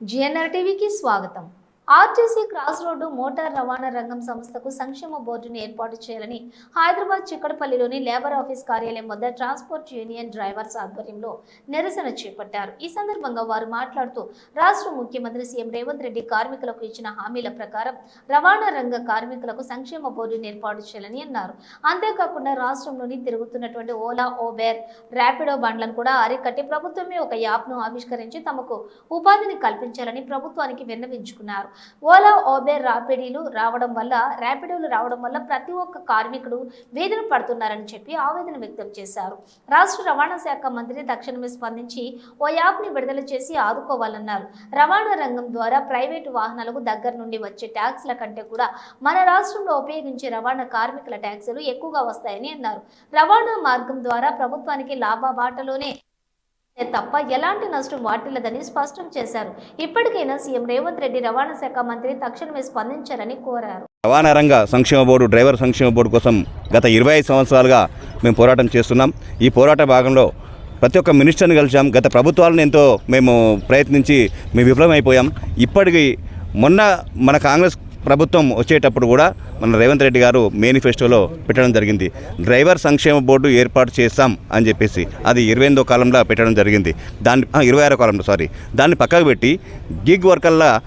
GNR టీవీకి స్వాగతం RTC cross road motor రవాణా రంగం సంస్థకు సంక్షేమ బోర్డును ఏర్పాటు చేయాలని హైదరాబాద్ చిక్కడపల్లిలోని లేబర్ ఆఫీస్ కార్యాలయం వద్ద ట్రాన్స్పోర్ట్ యూనియన్ డ్రైవర్స్ ఆధ్వర్యంలో నిరసన చేపట్టారు. ఈ సందర్భంగా వారు మాట్లాడుతూ రాష్ట్ర ముఖ్యమంత్రి సీఎం రేవంత్ రెడ్డి కార్మికులకు ఇచ్చిన హామీల ప్రకారం రవాణా రంగ కార్మికులకు సంక్షేమ బోర్డును ఏర్పాటు చేయాలని అన్నారు. అంతేకాకుండా రాష్ట్రంలోని తిరుగుతున్నటువంటి ఓలా ఓబేర్ ర్యాపిడో బండ్లను కూడా అరికట్టి ప్రభుత్వమే ఒక యాప్ను ఆవిష్కరించి తమకు ఉపాధిని కల్పించాలని ప్రభుత్వానికి విన్నవించుకున్నారు. ఓలా ఓబేర్ ర్యాపిడీలు రావడం వల్ల ర్యాపిడోలు రావడం వల్ల ప్రతి ఒక్క కార్మికుడు వేదన పడుతున్నారని చెప్పి ఆవేదన వ్యక్తం చేశారు. రాష్ట్ర రవాణా శాఖ మంత్రి తక్షణమే స్పందించి ఓ యాప్ని విడుదల చేసి ఆదుకోవాలన్నారు. రవాణా రంగం ద్వారా ప్రైవేటు వాహనాలకు దగ్గర నుండి వచ్చే ట్యాక్స్ల కంటే కూడా మన రాష్ట్రంలో ఉపయోగించే రవాణా కార్మికుల ట్యాక్సులు ఎక్కువగా వస్తాయని అన్నారు. రవాణా మార్గం ద్వారా ప్రభుత్వానికి లాభ బాటలోనే తప్ప ఎలాంటి నష్టం వాటిల్లదని స్పష్టం చేశారు. ఇప్పటికైనా సీఎం రేవంత్ రెడ్డి రవాణా శాఖ మంత్రి తక్షణమే స్పందించారని కోరారు. రవాణా రంగ సంక్షేమ బోర్డు డ్రైవర్ సంక్షేమ బోర్డు కోసం గత ఇరవై ఐదు సంవత్సరాలుగా మేము పోరాటం చేస్తున్నాం. ఈ పోరాట భాగంలో ప్రతి ఒక్క మినిస్టర్ని కలిసాం గత ప్రభుత్వాలను ఎంతో మేము ప్రయత్నించి మేము విఫలమైపోయాం. ఇప్పటికీ మొన్న మన కాంగ్రెస్ ప్రభుత్వం వచ్చేటప్పుడు కూడా మన రేవంత్ రెడ్డి గారు మేనిఫెస్టోలో పెట్టడం జరిగింది. డ్రైవర్ సంక్షేమ బోర్డు ఏర్పాటు చేస్తాం అని చెప్పేసి అది ఇరవై ఎనిమిదో కాలంలో పెట్టడం జరిగింది. దాన్ని ఇరవై ఆరో కాలంలో సారీ. దాన్ని పక్కకు పెట్టి గిగ్ వర్కర్ల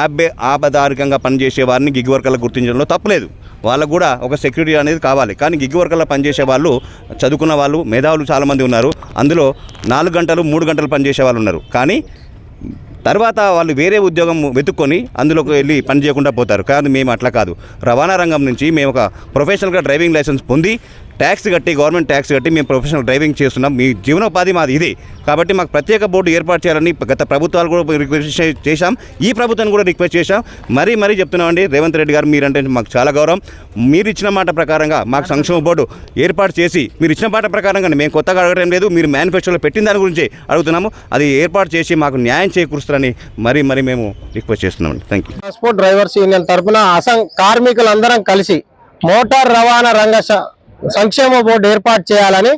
యాప్ బే ఆపదారికంగా పనిచేసే వారిని గిగ్ వర్కర్లు గుర్తించడంలో తప్పలేదు. వాళ్ళకు కూడా ఒక సెక్యూరిటీ అనేది కావాలి. కానీ గిగ్ వర్కర్లో పనిచేసే వాళ్ళు చదువుకున్న వాళ్ళు మేధావులు చాలామంది ఉన్నారు. అందులో నాలుగు గంటలు మూడు గంటలు పనిచేసే వాళ్ళు ఉన్నారు. కానీ తర్వాత వాళ్ళు వేరే ఉద్యోగం వెతుక్కొని అందులోకి వెళ్ళి పని చేయకుండా పోతారు. కానీ మేము అట్లా కాదు. రవాణా రంగం నుంచి మేము ఒక ప్రొఫెషనల్గా డ్రైవింగ్ లైసెన్స్ పొంది ట్యాక్స్ కట్టి గవర్నమెంట్ ట్యాక్స్ కట్టి మేము ప్రొఫెషనల్ డ్రైవింగ్ చేస్తున్నాం. మీ జీవనోపాధి మాది ఇది. కాబట్టి మాకు ప్రత్యేక బోర్డు ఏర్పాటు చేయాలని గత ప్రభుత్వాలు కూడా రిక్వెస్ట్ చేశాం. ఈ ప్రభుత్వాన్ని కూడా రిక్వెస్ట్ చేశాం. మరీ మరీ చెప్తున్నామండి రేవంత్ రెడ్డి గారు మీరంటే మాకు చాలా గౌరవం. మీరు ఇచ్చిన మాట ప్రకారంగా మాకు సంక్షేమ బోర్డు ఏర్పాటు చేసి మీరు ఇచ్చిన మాట ప్రకారంగా మేము కొత్తగా అడగడం లేదు మీరు మేనిఫెస్టోలో పెట్టిన దాని గురించి అడుగుతున్నాము. అది ఏర్పాటు చేసి మాకు న్యాయం చేకూరుస్తారని మరీ మరీ మేము రిక్వెస్ట్ చేస్తున్నామండి. Thank you transport drivers union తరఫున అసం కార్మికులందరం కలిసి మోటార్ రవాణా రంగ స- సంక్షేమ బోర్డు ఏర్పాటు చేయాలని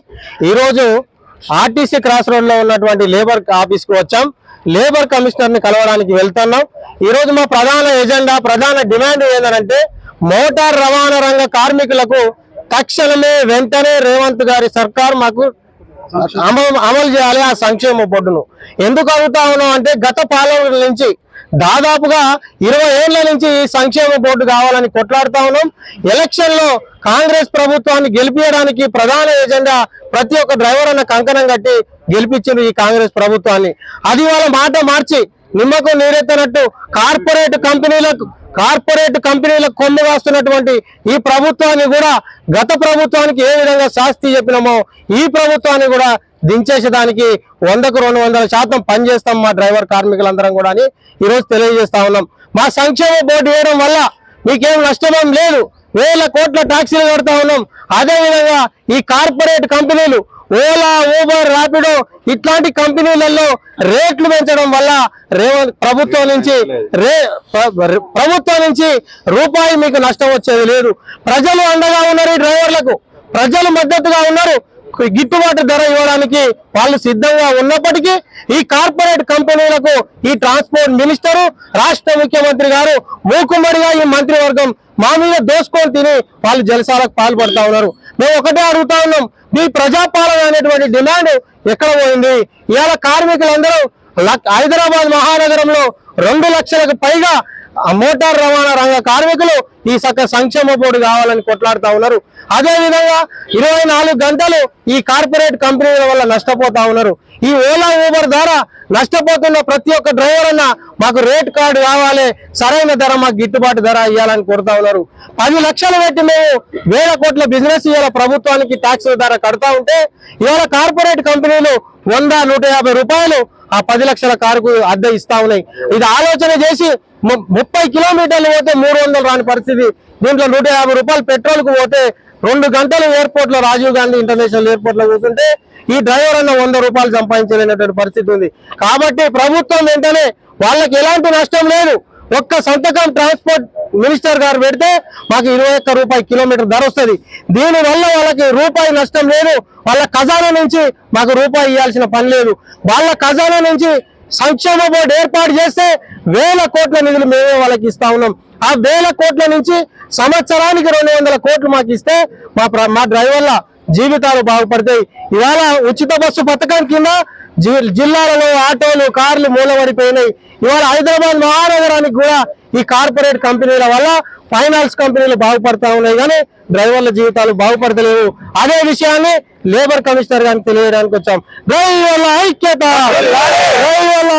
ఈరోజు ఆర్టీసీ క్రాస్ రోడ్లో ఉన్నటువంటి లేబర్ ఆఫీస్కు వచ్చాం. లేబర్ కమిషనర్ని కలవడానికి వెళ్తున్నాం. ఈరోజు మా ప్రధాన ఎజెండా ప్రధాన డిమాండ్ ఏంటంటే మోటార్ రవాణా రంగ కార్మికులకు తక్షణమే వెంటనే రేవంత్ గారి సర్కార్ మాకు అమలు అమలు చేయాలి ఆ సంక్షేమ బోర్డును. ఎందుకు అడుగుతా ఉన్నాం అంటే గత పాలన నుంచి దాదాపుగా ఇరవై ఏళ్ళ నుంచి సంక్షేమ బోర్డు కావాలని కొట్లాడుతా ఉన్నాం. ఎలక్షన్లో కాంగ్రెస్ ప్రభుత్వాన్ని గెలిపించడానికి ప్రధాన ఎజెండా ప్రతి ఒక్క డ్రైవర్ అన్న కంకణం కట్టి గెలిపించారు ఈ కాంగ్రెస్ ప్రభుత్వాన్ని. అది వాళ్ళ మాట మార్చి నిమ్మకు నీరెత్తనట్టు కార్పొరేట్ కంపెనీలకు కార్పొరేట్ కంపెనీలకు కొమ్ము కాస్తున్నటువంటి ఈ ప్రభుత్వాన్ని కూడా గత ప్రభుత్వానికి ఏ విధంగా శాస్తి చెప్పినామో ఈ ప్రభుత్వాన్ని కూడా దించేసేదానికి వందకు రెండు వందల శాతం పనిచేస్తాం మా డ్రైవర్ కార్మికులందరం కూడా అని ఈరోజు తెలియజేస్తా ఉన్నాం. మా సంక్షేమ బోర్డు వేయడం వల్ల మీకేం నష్టమేం లేదు. వేల కోట్ల ట్యాక్సీలు కడతా ఉన్నాం. అదే విధంగా ఈ కార్పొరేట్ కంపెనీలు ఓలా ఊబర్ ర్యాపిడో ఇట్లాంటి కంపెనీలలో రేట్లు పెంచడం వల్ల రేవంత్ ప్రభుత్వం నుంచి రే ప్రభుత్వం నుంచి రూపాయి మీకు నష్టం వచ్చేది లేదు. ప్రజలు అండగా ఉన్నారు ఈ డ్రైవర్లకు. ప్రజలు మద్దతుగా ఉన్నారు. గిట్టుబాటు ధర ఇవ్వడానికి వాళ్ళు సిద్ధంగా ఉన్నప్పటికీ ఈ కార్పొరేట్ కంపెనీలకు ఈ ట్రాన్స్పోర్ట్ మినిస్టరు రాష్ట్ర ముఖ్యమంత్రి గారు మూకుమ్మడిగా ఈ మంత్రివర్గం మా మీద దోసుకొని తిని వాళ్ళు జలసాలకు పాల్పడతా ఉన్నారు. మేము ఒకటే అడుగుతా ఉన్నాం మీ ప్రజాపాలన అనేటువంటి డిమాండ్ ఎక్కడ పోయింది? ఇవాళ కార్మికులందరూ లక్- హైదరాబాద్ మహానగరంలో రెండు లక్షలకు పైగా మోటార్ రవాణా రంగ కార్మికులు ఈ సక్క సంక్షేమ బోర్డు కావాలని కొట్లాడుతా ఉన్నారు. అదే విధంగా ఇరవై నాలుగు గంటలు ఈ కార్పొరేట్ కంపెనీల వల్ల నష్టపోతా ఉన్నారు. ఈ ఓలా ఊబర్ ద్వారా నష్టపోతున్న ప్రతి ఒక్క డ్రైవర్ అన్న మాకు రేట్ కార్డు కావాలి సరైన ధర మాకు గిట్టుబాటు ధర ఇవ్వాలని కొడతా ఉన్నారు. పది లక్షలు పెట్టి మేము వేల కోట్ల బిజినెస్ ఇవాళ ప్రభుత్వానికి ట్యాక్స్ ధర కడతా ఉంటే ఇవాళ కార్పొరేట్ కంపెనీలు వంద నూట యాభై రూపాయలు ఆ పది లక్షల కారుకు అద్దె ఇస్తా ఉన్నాయి. ఇది ఆలోచన చేసి ము- ముప్పై కిలోమీటర్లు పోతే మూడు వందలు రాని పరిస్థితి. దీంట్లో నూట యాభై రూపాయలు పెట్రోల్కు పోతే రెండు గంటలు ఎయిర్పోర్ట్లో రాజీవ్ గాంధీ ఇంటర్నేషనల్ ఎయిర్పోర్ట్లో కూర్చుంటే ఈ డ్రైవర్ అన్న వంద రూపాయలు సంపాదించలేనటువంటి పరిస్థితి ఉంది. కాబట్టి ప్రభుత్వం వెంటనే వాళ్ళకి ఎలాంటి నష్టం లేదు. ఒక్క సంతకం ట్రాన్స్పోర్ట్ మినిస్టర్ గారు పెడితే మాకు ఇరవై ఒక్క రూపాయి కిలోమీటర్ ధర వస్తుంది. దీనివల్ల వాళ్ళకి రూపాయి నష్టం లేదు. వాళ్ళ ఖజానా నుంచి మాకు రూపాయి ఇవ్వాల్సిన పని లేదు. వాళ్ళ ఖజానా నుంచి సంక్షేమ బోర్డు ఏర్పాటు చేస్తే వేల కోట్ల నిధులు మేమే వాళ్ళకి ఇస్తా ఉన్నాం. ఆ వేల కోట్ల నుంచి సంవత్సరానికి రెండు వందల కోట్లు మాకు ఇస్తే మా మా డ్రైవర్ల జీవితాలు బాగుపడతాయి. ఇవాళ ఉచిత బస్సు పథకం కింద జిల్లాలలో ఆటోలు కార్లు మూలబడిపోయినాయి. ఇవాళ హైదరాబాద్ మహానగరానికి కూడా ఈ కార్పొరేట్ కంపెనీల వల్ల ఫైనాన్స్ కంపెనీలు బాగుపడతా ఉన్నాయి కానీ డ్రైవర్ల జీవితాలు బాగుపడతలేవు. అదే విషయాన్ని లేబర్ కమిషనర్ గారికి తెలియడానికి వచ్చాం. డ్రైవర్ల ఐక్యత! డ్రైవర్ల